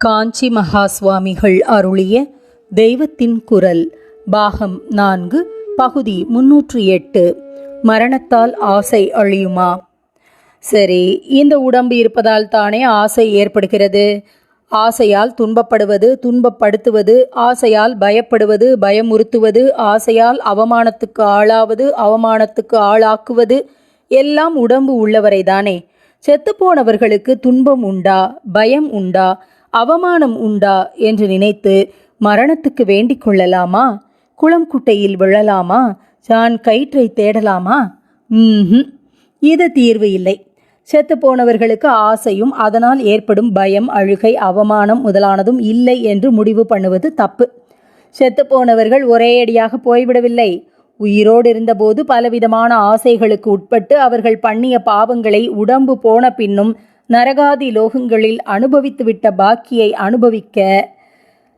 காஞ்சி மகா சுவாமிகள் அருளிய தெய்வத்தின் குரல் பாகம் நான்கு பகுதி முன்னூற்றி எட்டு. மரணத்தால் ஆசை அழியுமா? சரி இந்த உடம்பு இருப்பதால் தானே ஆசை ஏற்படுகிறது. ஆசையால் துன்பப்படுவது துன்பப்படுத்துவது ஆசையால் பயப்படுவது பயமுறுத்துவது ஆசையால் அவமானத்துக்கு ஆளாவது அவமானத்துக்கு ஆளாக்குவது எல்லாம் உடம்பு உள்ளவரை தானே செத்துப்போனவர்களுக்கு துன்பம் உண்டா? பயம் உண்டா? அவமானம் உண்டா என்று நினைத்து மரணத்துக்கு வேண்டிக் கொள்ளலாமா? குளம் குட்டையில் விழலாமா? தான் கயிற்றை தேடலாமா? ம்ஹும். இது தீர்வு இல்லை. செத்து போனவர்களுக்கு ஆசையும் அதனால் ஏற்படும் பயம் அழுகை அவமானம் முதலானதும் இல்லை என்று முடிவு பண்ணுவது தப்பு. செத்து போனவர்கள் ஒரேயடியாக போய்விடவில்லை. உயிரோடு இருந்தபோது பலவிதமான ஆசைகளுக்கு உட்பட்டு அவர்கள் பண்ணிய பாவங்களை உடம்பு போன பின்னும் நரகாதி லோகங்களில் அனுபவித்துவிட்ட பாக்கியை அனுபவிக்க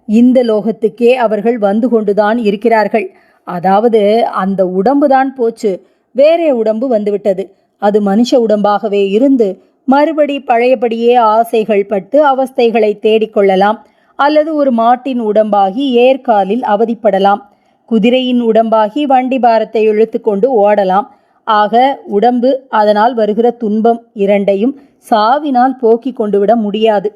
இந்த லோகத்துக்கே அவர்கள் வந்து கொண்டுதான் இருக்கிறார்கள். அதாவது அந்த உடம்பு தான் போச்சு. வேறே உடம்பு வந்துவிட்டது. அது மனுஷ உடம்பாகவே இருந்து மறுபடி பழையபடியே ஆசைகள் பட்டு அவஸ்தைகளை தேடிக்கொள்ளலாம் அல்லது ஒரு மாட்டின் உடம்பாகி ஏற்காலில் அவதிப்படலாம். குதிரையின் உடம்பாகி வண்டி பாரத்தை இழுத்துக்கொண்டு ஓடலாம். ஆக உடம்பு அதனால் வருகிற துன்பம் இரண்டையும் சாவினால் போக்கிக் கொண்டுவிட முடியாது.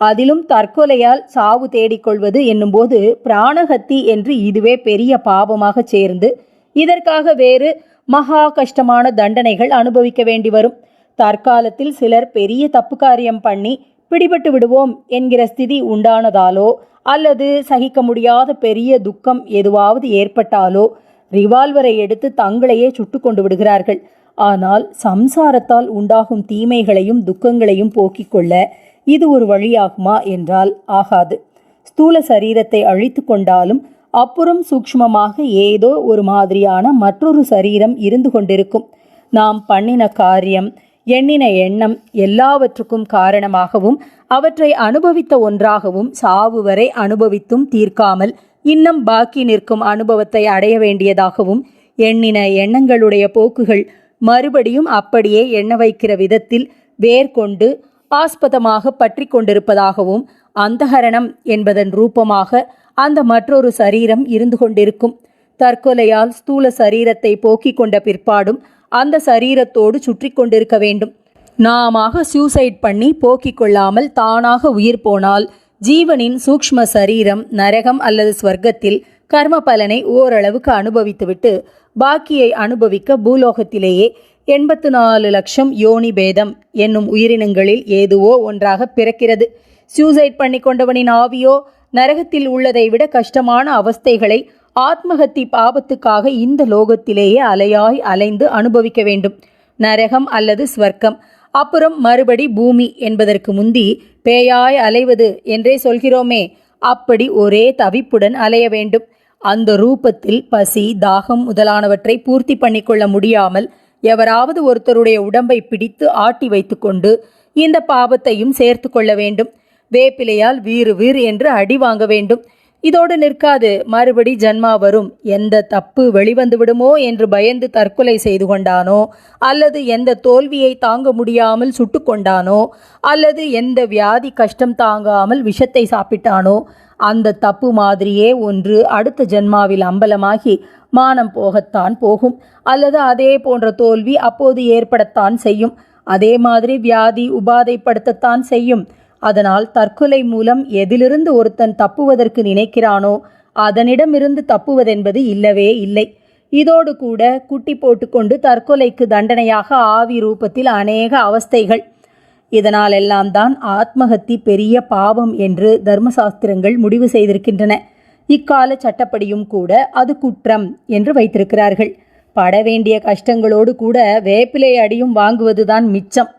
அதிலும் தற்கொலையால் சாவு தேடிக்கொள்வது என்னும்போது பிராணஹத்தி என்று இதுவே பெரிய பாபமாக சேர்ந்து இதற்காக வேறு மகா கஷ்டமான தண்டனைகள் அனுபவிக்க வேண்டி வரும். தற்காலத்தில் சிலர் பெரிய தப்பு காரியம் பண்ணி பிடிபட்டு விடுவோம் என்கிற ஸ்திதி உண்டானதாலோ அல்லது சகிக்க முடியாத பெரிய துக்கம் எதுவாவது ஏற்பட்டாலோ ரிவால்வரை எடுத்து தங்களையே சுட்டு கொண்டு விடுகிறார்கள். ஆனால் சம்சாரத்தால் உண்டாகும் தீமைகளையும் துக்கங்களையும் போக்கிக் கொள்ள இது ஒரு வழியாகுமா என்றால் ஆகாது. ஸ்தூல சரீரத்தை அழித்து கொண்டாலும் அப்புறம் சூக்ஷ்மமாக ஏதோ ஒரு மாதிரியான மற்றொரு சரீரம் இருந்து கொண்டிருக்கும். நாம் பண்ணின காரியம் எண்ணின எண்ணம் எல்லாவற்றுக்கும் காரணமாகவும் அவற்றை அனுபவித்த ஒன்றாகவும் சாவு வரை அனுபவித்தும் தீர்க்காமல் இன்னும் பாக்கி நிற்கும் அனுபவத்தை அடைய வேண்டியதாகவும் எண்ணின எண்ணங்களுடைய போக்குகள் மறுபடியும் அப்படியே எண்ண வைக்கிற விதத்தில் வேர்கொண்டு ஆஸ்பதமாக பற்றி கொண்டிருப்பதாகவும் அந்தகரணம் என்பதன் ரூபமாக அந்த மற்றொரு சரீரம் இருந்து கொண்டிருக்கும். தற்கொலையால் ஸ்தூல சரீரத்தை போக்கிக் கொண்ட பிற்பாடும் அந்த சரீரத்தோடு சுற்றி கொண்டிருக்க வேண்டும். நாமாக சூசைட் பண்ணி போக்கிக் கொள்ளாமல் தானாக உயிர் போனால் ஜீவனின் சூக்ஷ்ம சரீரம் நரகம் அல்லது ஸ்வர்க்கத்தில் கர்ம பலனை ஓரளவுக்கு அனுபவித்துவிட்டு பாக்கியை அனுபவிக்க பூலோகத்திலேயே எண்பத்து நாலு லட்சம் யோனி பேதம் என்னும் உயிரினங்களில் ஏதுவோ ஒன்றாக பிறக்கிறது. சூசைட் பண்ணி கொண்டவனின் ஆவியோ நரகத்தில் உள்ளதை விட கஷ்டமான அவஸ்தைகளை ஆத்மஹத்தி பாபத்துக்காக இந்த லோகத்திலேயே அலையாய் அலைந்து அனுபவிக்க வேண்டும். நரகம் அல்லது ஸ்வர்க்கம். அப்புறம் மறுபடி பூமி என்பதற்கு முந்தி பேயாய் அலைவது என்றே சொல்கிறோமே அப்படி ஒரே தவிப்புடன் அலைய வேண்டும். அந்த ரூபத்தில் பசி தாகம் முதலானவற்றை பூர்த்தி பண்ணிக்கொள்ள முடியாமல் எவராவது ஒருத்தருடைய உடம்பை பிடித்து ஆட்டி வைத்துக்கொண்டு இந்த பாவத்தையும் சேர்த்து கொள்ள வேண்டும். வேப்பிலையால் வீறு வீறு என்று அடி வாங்க வேண்டும். இதோடு நிற்காது. மறுபடி ஜன்மா வரும். எந்த தப்பு வெளிவந்து விடுமோ என்று பயந்து தற்கொலை செய்து கொண்டானோ? அல்லது எந்த தோல்வியை தாங்க முடியாமல் சுட்டு கொண்டானோ? அல்லது எந்த வியாதி கஷ்டம் தாங்காமல் விஷத்தை சாப்பிட்டானோ? அந்த தப்பு மாதிரியே ஒன்று அடுத்த ஜென்மாவில் அம்பலமாகி மானம் போகத்தான் போகும். அல்லது அதே போன்ற தோல்வி அப்போது ஏற்படத்தான் செய்யும். அதே மாதிரி வியாதி உபாதைப்படுத்தத்தான் செய்யும். அதனால் தற்கொலை மூலம் எதிலிருந்து ஒருத்தன் தப்புவதற்கு நினைக்கிறானோ அதனிடமிருந்து தப்புவதென்பது இல்லவே இல்லை. இதோடு கூட குட்டி போட்டுக்கொண்டு தற்கொலைக்கு தண்டனையாக ஆவி ரூபத்தில் அநேக அவஸ்தைகள். இதனால் எல்லாம் தான் ஆத்மஹத்தி பெரிய பாவம் என்று தர்மசாஸ்திரங்கள் முடிவு செய்திருக்கின்றன. இக்கால சட்டப்படியும் கூட அது குற்றம் என்று வைத்திருக்கிறார்கள். பட வேண்டிய கஷ்டங்களோடு கூட வேப்பிலை அடியும் வாங்குவதுதான் மிச்சம்.